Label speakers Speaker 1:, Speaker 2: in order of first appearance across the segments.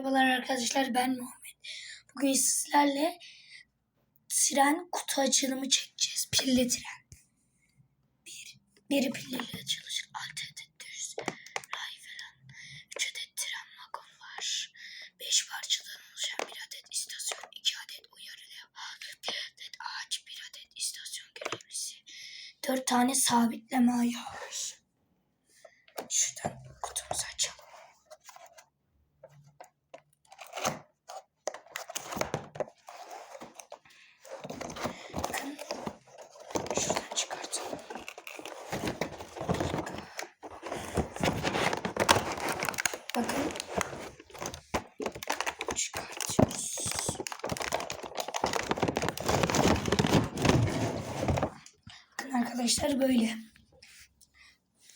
Speaker 1: Merhabalar arkadaşlar ben Muhammed. Bugün sizlerle tren kutu açılımı çekeceğiz. Pilli tren. Bir, biri pilliyle çalışır. Altı adet düz ray falan. Üç adet tren vagon var. Beş parçadan oluşan bir adet istasyon. iki adet uyarı levha. Bir adet ağaç. Bir adet istasyon görevlisi. Dört tane sabitleme ayağı var. Şuradan kutumuzu açalım. Bakın. Şuradan çıkartalım. Bakın. Çıkartıyoruz. Bakın arkadaşlar böyle.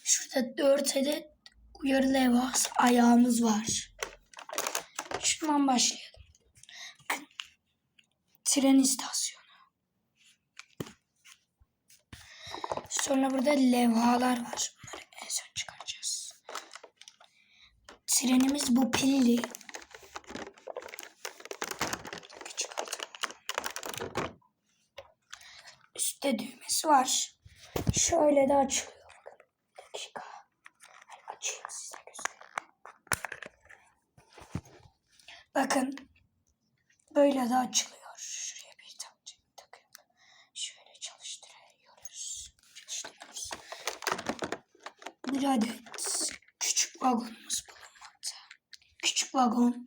Speaker 1: Şurada dört adet uyarı levhası ayağımız var. Şundan başlayalım. Tren istasyonu. Sonra burada levhalar var. Bunları en son çıkaracağız. Trenimiz bu pilli. Üstte düğmesi var. Şöyle de açılıyor. Bakın. Bir dakika. Ben açayım size göstereyim. Bakın. Böyle de açılıyor. Şuraya bir tak takın. Şöyle. Çalıştırıyoruz. Bir adet küçük vagonumuz bulunmakta. Küçük vagon.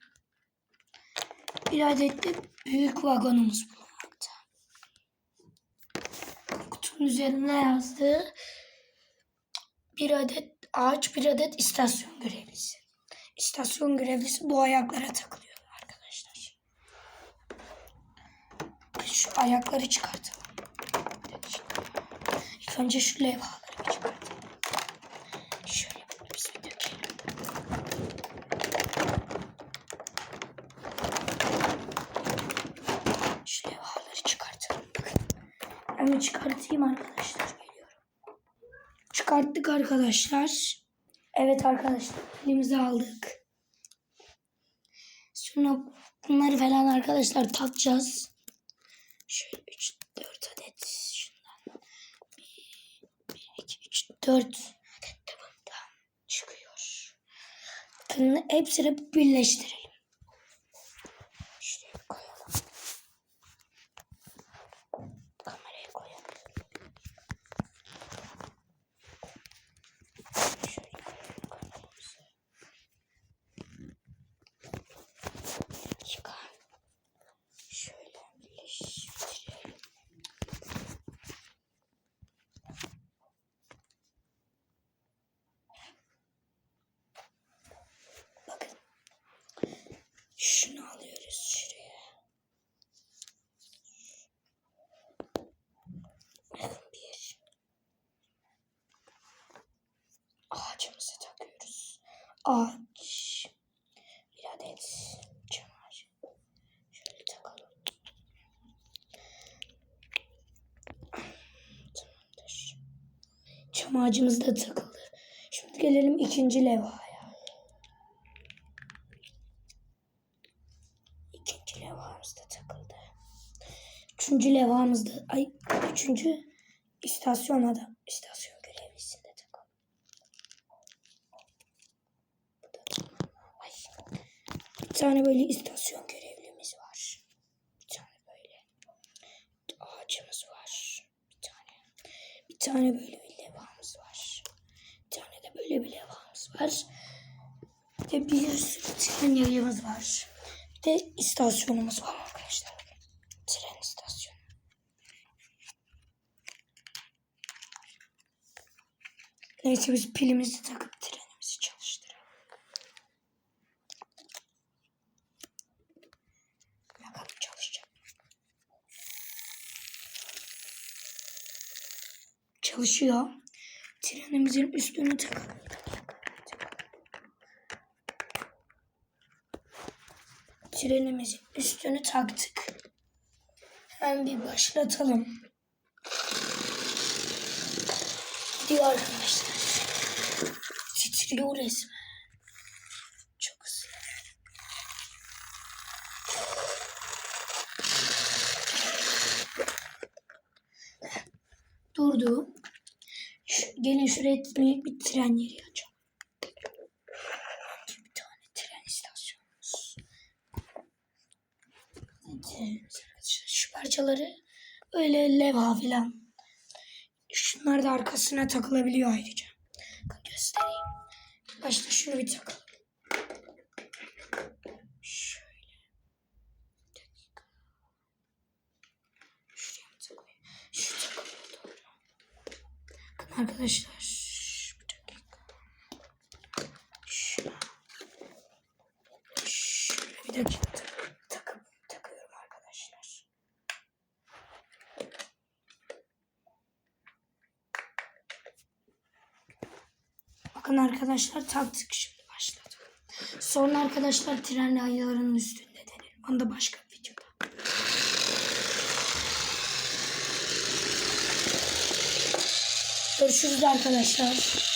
Speaker 1: Bir adet de büyük vagonumuz bulunmakta. Kutunun üzerine yazdığı bir adet ağaç, bir adet istasyon görevlisi. İstasyon görevlisi bu ayaklara takılıyor arkadaşlar. Şu ayakları çıkartalım. İlk önce şu levhaları bir çıkartalım. Şöyle bunu bize dökelim. Şu levhaları çıkartalım. Bakın. Hemen çıkartayım arkadaşlar. Geliyorum. Çıkarttık arkadaşlar. Evet arkadaşlar. Elimize aldık. Sonra bunları falan arkadaşlar takacağız. Şöyle 3 4 adet şundan. 1 1 2 3 4 adet de bundan çıkıyor. Bakın hepsini birleştirelim. Şuraya koyalım. Kameraya koyalım. Şöyle koyalım kameramızı. Çıkar. Şöyle birleştirelim. Bakın. Şunu alıyoruz şuraya. Bir. Ağacımızı takıyoruz. Ağaç. Bir adet çam ağacı. Şöyle takalım. Tamamdır. Çam da takıldı. Şimdi gelelim ikinci levhaya. İkinci levhamız takıldı. Üçüncü levhamız da, ay üçüncü istasyon adam, istasyon görevlisinde takıldı. Bu da tamam. Ay. Bir tane böyle istasyon görevlimiz var. Bir tane böyle ağacımız var. Bir tane. Bir tane böyle bir levhamız var. Bir tane de böyle bir levhamız var. Bir de bir sürü tren yayımız var. Bir de istasyonumuz var arkadaşlar. Tren istasyonu. Neyse biz pilimizi takıp trenimizi çalışıyor. Trenimizin üstünü takalım. Trenimizin üstünü taktık. Hemen bir başlatalım. Diyor arkadaşlar. Titriyor resmen. Çok hızlı. Durdu. Gelin şuraya minik bir tren yeri açalım. Bir tane tren istasyonumuz. Evet, arkadaşlar şu parçaları öyle levha filan. Şunlar da arkasına takılabiliyor ayrıca. Göstereyim. Başta şunu bir takalım. Şöyle. Bir dakika. Şuraya mı takılıyor? Şu takılıyor doğru. Bakın arkadaşlar. Bir dakika. Şuna. Şöyle bir dakika. Takıp takıyorum arkadaşlar. Bakın arkadaşlar taktık şimdi başladı. Sonra arkadaşlar tren raylarının üstünde denelim. Onu da başka bir videoda. Görüşürüz arkadaşlar.